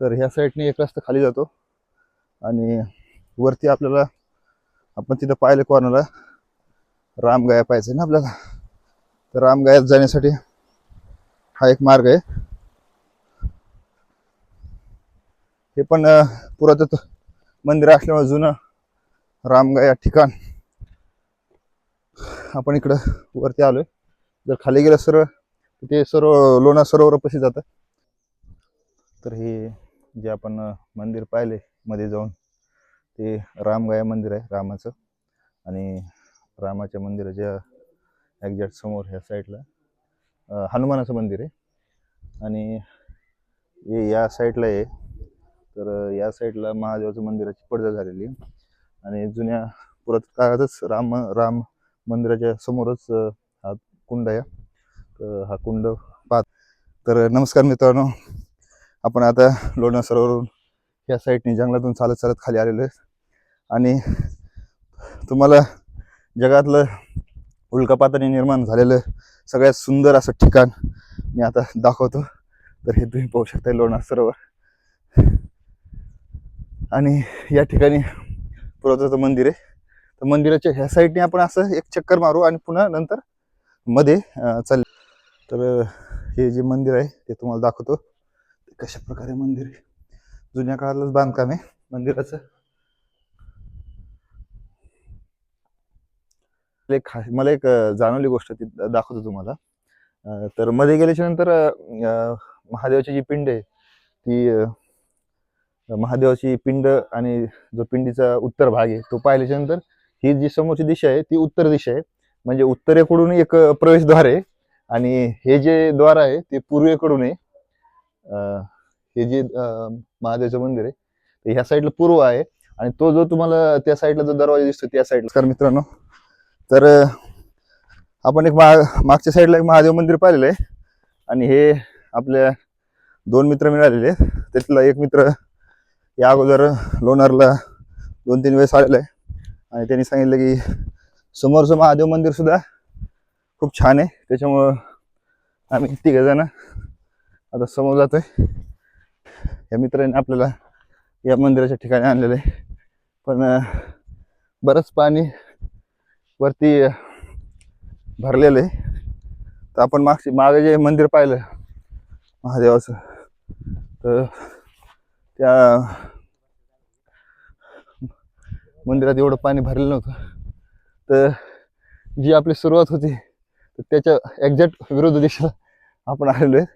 तर ह्या साईडने एक रस्ता खाली जातो. आणि वरती आपल्याला आपण तिथं पाहिलं कॉर्नरला रामगाया पाहायचं ना आपल्याला. तर रामगायात जाण्यासाठी हा एक मार्ग आहे. हे पण पुरातत्व मंदिर असल्यामुळे जुनं रामगाया ठिकाण. आपण इकडं वरती आलोय. जर खाली गेलं सरळ ते सर्व लोणार सरोवरापाशी जातं. तर हे जे आपण मंदिर पाहिले मध्ये जाऊन ते रामगाया मंदिर आहे रामाचं. आणि रामाच्या मंदिराच्या एक्झॅक्ट समोर ह्या साईडला हनुमानाचं मंदिर आहे. आणि हे या साईडला आहे. तर या साईडला महादेवाचं मंदिराची पडदा झालेली आहे. आणि जुन्या पुरातकाळातच राम राम मंदिराच्या समोरच हा कुंड आहे. तर हा कुंड पाहत तर नमस्कार मित्रांनो. आपण आता लोणार सरोवरून या साईडने जंगलातून चालत चालत खाली आलेलो आहे. आणि तुम्हाला जगातलं उल्कापाताने निर्माण झालेलं सगळ्यात सुंदर असं ठिकाण मी आता दाखवतो. तर हे तुम्ही पाहू शकता लोणार सरोवर. आणि या ठिकाणी पुरातत्व मंदिर आहे. तर मंदिराच्या ह्या साईडने आपण असं एक चक्कर मारू आणि पुन्हा नंतर मध्ये अं, तर हे जे मंदिर आहे ते तुम्हाला दाखवतो. कशा प्रकारे मंदिर आहे? जुन्या काळातलंच बांधकाम आहे मंदिराचं. एक मला एक जाणवली गोष्ट ती दाखवतो तुम्हाला. तर मध्ये गेल्याच्यानंतर महादेवाची जी पिंड आहे ती महादेवाची पिंड आणि जो पिंडीचा उत्तर भाग आहे तो पाहिल्याच्या नंतर ही जी समोरची दिशा आहे ती उत्तर दिशा आहे. म्हणजे उत्तरेकडून एक प्रवेशद्वार आहे आणि हे जे द्वार आहे ते पूर्वेकडून आहे. हे जे महादेवाचं मंदिर आहे ते ह्या साईडला पूर्व आहे आणि तो जो तुम्हाला त्या साईडला जो दरवाजा दिसतो त्या साईडला तर मित्रांनो. तर आपण एक मा मागच्या साईडला एक महादेव मंदिर पाहिलेलं आहे आणि हे आपल्या दोन मित्र मिळालेले त्यातला एक मित्र या अगोदर लोणारला दोन तीन वेळेस आलेला आहे आणि त्यांनी सांगितलं की समोरचं महादेव मंदिर सुद्धा खूप छान आहे. त्याच्यामुळं आम्ही तिघ जण आता समोर जातोय. या मित्राने आपल्याला या मंदिराच्या ठिकाणी आणलेलं. आहे पण बरंच पाणी वरती भरलेलं आहे. तर आपण मागची मागे जे मंदिर पाहिलं महादेवाचं तर त्या मंदिरात एवढं पाणी भरलेलं नव्हतं. तर जी आपली सुरुवात होती तर त्याच्या एक्झॅक्ट विरुद्ध दिशेला आपण आलेलो आहे.